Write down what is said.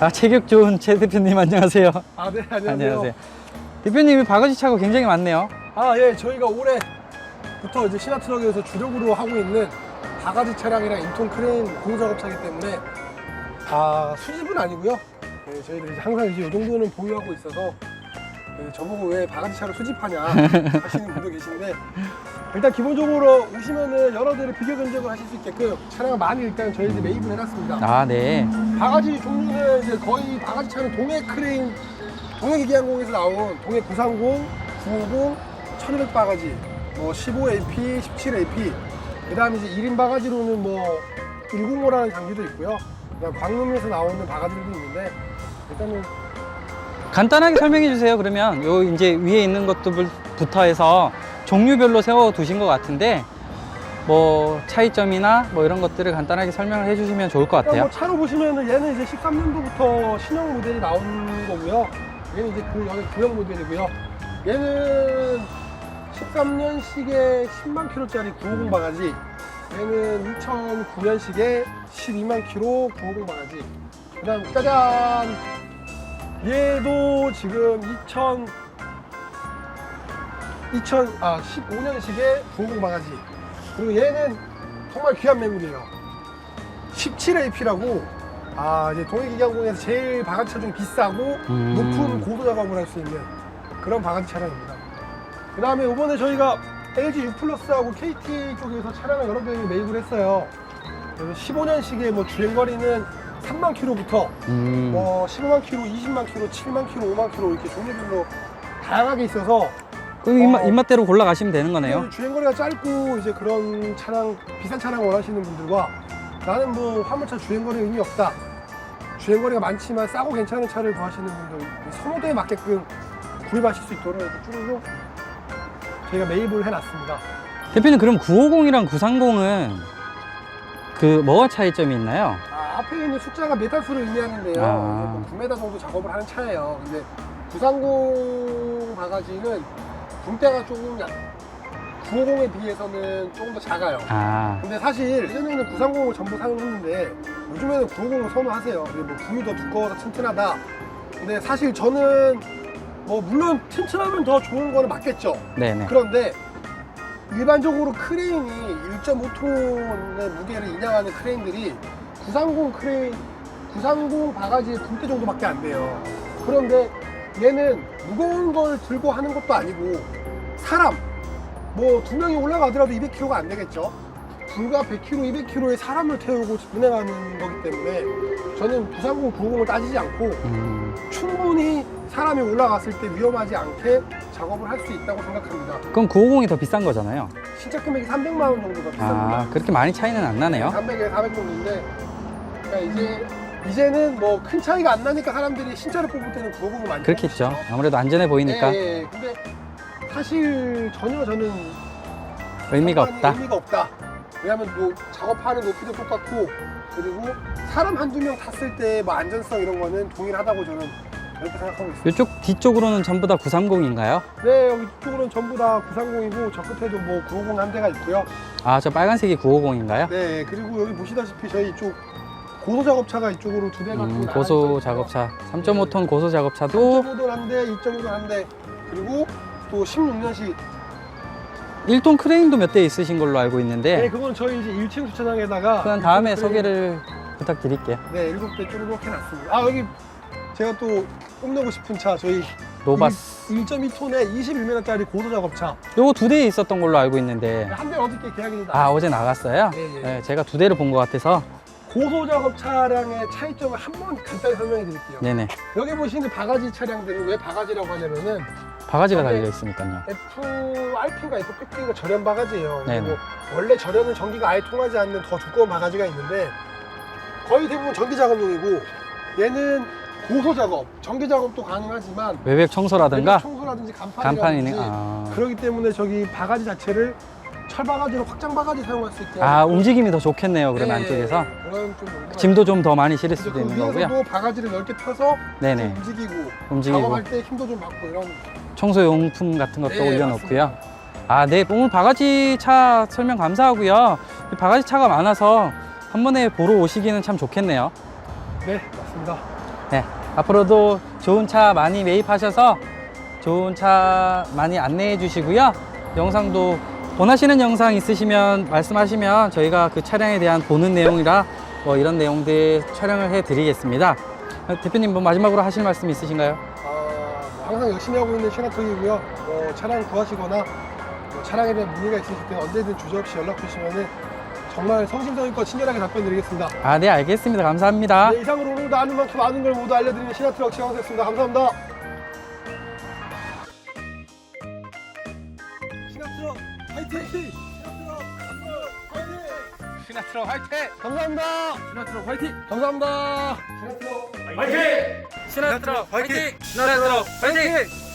아, 체격 좋은 최 대표님 안녕하세요. 아, 네, 안녕하세요. 안녕하세요. 대표님이 바가지 차가 굉장히 많네요. 아, 예, 저희가 올해부터 이제 신화트럭에서 주력으로 하고 있는 바가지 차량이랑 인통 크레인 공작업차이기 때문에 아, 수집은 아니고요. 네, 저희들이 이제 항상 이제 이 정도는 보유하고 있어서 네, 저보고 왜 바가지 차를 수집하냐 하시는 분도 계신데 일단 기본적으로 오시면은 여러 대를 비교 견적을 하실 수 있게끔 차량을 많이 일단 저희들이 매입을 해놨습니다. 아, 네. 바가지 종류는 이제 거의 바가지 차는 동해 크레인, 동해 기계항공에서 나온 동해 930, 950, 1200 바가지, 뭐 15AP, 17AP, 그 다음에 이제 1인 바가지로는 뭐 105라는 장비도 있고요. 그다음 광음에서 나오는 바가지들도 있는데 일단은 간단하게 설명해 주세요. 그러면 요 이제 위에 있는 것들부터 해서 종류별로 세워 두신 것 같은데 뭐 차이점이나 뭐 이런 것들을 간단하게 설명을 해 주시면 좋을 것 그러니까 같아요. 뭐 차로 보시면은 얘는 이제 13년도부터 신형 모델이 나온 거고요. 얘는 이제 그 여기 구형 모델이고요. 얘는 13년식에 10만 킬로짜리 950 바가지. 얘는 2009년식에 12만 킬로 950 바가지. 그다음 짜잔. 얘도 지금 2000 2000, 아, 15년식에 950 바가지. 그리고 얘는 정말 귀한 매물이에요. 17AP라고 아 이제 동해기계항공에서 제일 바가지차 중 비싸고 음. 높은 고도 작업을 할 수 있는 그런 바가지 차량입니다. 그 다음에 이번에 저희가 LG U 플러스하고 KT 쪽에서 차량을 여러 개 매입을 했어요. 그래서 15년식의 뭐 주행거리는 3만 킬로부터 음. 뭐 15만 킬로, 20만 킬로, 7만 킬로, 5만 킬로 이렇게 종류별로 다양하게 있어서 그 입맛, 어. 입맛대로 골라 가시면 되는 거네요. 그 주행거리가 짧고 이제 그런 차량 비싼 차량 원하시는 분들과 나는 뭐 화물차 주행거리 의미 없다 주행거리가 많지만 싸고 괜찮은 차를 구하시는 분들 그 선호도에 맞게끔 구입하실 수 있도록 이렇게 쭈루룩 저희가 매입을 해놨습니다 대표님 그럼 950이랑 930은 그 뭐가 차이점이 있나요? 아, 앞에 있는 숫자가 메탈수를 의미하는데요 아. 이게 뭐 9m 정도 작업을 하는 차예요 근데 930 바가지는 분대가 조금 약 950에 비해서는 조금 더 작아요 아, 근데 사실 예전에는 930을 전부 사용했는데 요즘에는 950을 선호하세요. 근데 뭐 붐이 더 두꺼워서 튼튼하다. 근데 사실 저는 뭐 물론 튼튼하면 더 좋은 거는 맞겠죠. 네네. 그런데 일반적으로 크레인이 1.5톤의 무게를 인양하는 크레인들이 930 크레인, 930 바가지의 분대 정도밖에 안 돼요. 그런데 얘는 무거운 걸 들고 하는 것도 아니고 사람 뭐 두 명이 올라가더라도 200kg가 안 되겠죠. 불과 100kg, 200kg의 사람을 태우고 운행하는 거기 때문에 저는 930, 950을 따지지 않고 음, 충분히 사람이 올라갔을 때 위험하지 않게 작업을 할 수 있다고 생각합니다. 그럼 950이 더 비싼 거잖아요. 신차 금액이 300만 원 정도가 비쌉니다. 아, 그렇게 많이 차이는 안 나네요. 300에 400 정도인데 그러니까 이제 이제는 뭐 큰 차이가 안 나니까 사람들이 신차를 뽑을 때는 950을 많이 그렇겠죠. 뽑으시죠. 아무래도 안전해 보이니까 예, 예. 근데 사실 전혀 저는 의미가 상관이 없다. 의미가 없다. 왜냐하면 뭐 작업하는 높이도 똑같고 그리고 사람 한두 명 탔을 때 뭐 안전성 이런 거는 동일하다고 저는 그렇게 생각하고 있습니다. 이쪽 뒤쪽으로는 전부 다 930인가요? 네, 여기 이쪽으로는 전부 다 930이고 저 끝에도 뭐 950 한 대가 있고요. 아, 저 빨간색이 950인가요? 네, 그리고 여기 보시다시피 저희 이쪽 고소 작업차가 이쪽으로 두 대가 음, 또 고소. 작업차. 3.5톤 고소 작업차도 3.5돈 한 대, 2.5돈 한 대, 그리고 또 16년식. 1톤 크레인도 몇 대 있으신 걸로 알고 네, 있는데 그건 저희 이제 1층 주차장에다가 그건 다음에 일본 크레인- 소개를 부탁드릴게요. 네, 7대 쭈르륵 해놨습니다. 아, 여기 제가 또 뽐내고 싶은 차, 저희 로바스. 1.2톤에 21m짜리 고소 작업차. 요거 두 대 있었던 걸로 알고 있는데 한 대는 어저께 계약이 됐다. 아, 어제 나갔어요? 예, 예. 네, 제가 두 대를 본 것 같아서 고소 작업 차량의 차이점을 한번 간단히 설명해 드릴게요. 네네. 여기 보시는 바가지 차량들은 왜 바가지라고 하냐면은 바가지가 네. 달려 있으니까요. FRP가 FPP가 절연 바가지예요. 네네. 그리고 원래 절연은 전기가 아예 통하지 않는 더 두꺼운 바가지가 있는데 거의 대부분 전기 작업용이고 얘는 고소 작업, 전기 작업도 가능하지만 외벽 청소라든가 청소라든지 간판이네. 간판이라든지 아, 그렇기 때문에 저기 바가지 자체를 철 바가지로 확장 바가지 사용할 수 있게 아 움직임이 더 좋겠네요. 그러면 예, 안쪽에서 좀 의미가 짐도 좀 더 많이 실을. 수도 그 있는 거고요. 위에서도 바가지를 넓게 펴서 네네. 좀 움직이고, 움직이고 작업할 때 힘도 좀 받고 이런 청소 용품 같은 것도 네, 올려놓고요. 아, 네. 오늘 바가지 차 설명 감사하고요. 이 바가지 차가 많아서 한 번에 보러 오시기는 참 좋겠네요. 네 맞습니다. 네, 앞으로도 좋은 차 많이 매입하셔서 좋은 차 많이 안내해 주시고요. 영상도 원하시는 영상 있으시면 말씀하시면 저희가 그 차량에 대한 보는 내용이라 뭐 이런 내용들 촬영을 해 드리겠습니다. 어, 대표님 뭐 마지막으로 하실 말씀 있으신가요? 아, 뭐 항상 열심히 하고 있는 신화통이고요. 뭐 차량 구하시거나 뭐 차량에 대한 문의가 있으실 때 언제든 주저 없이 연락 주시면 정말 성심성의껏 친절하게 답변 드리겠습니다. 아, 네, 알겠습니다. 감사합니다. 네, 이상으로 오늘도 아는 만큼 아는 걸 모두 알려드리는 신화트럭 시황수였습니다. 감사합니다. 신화트럭 화이팅! 화이팅! 감사합니다. 시나트럭 화이팅! 감사합니다. 신화트럭 시나트럭 화이팅! 시나트럭 화이팅!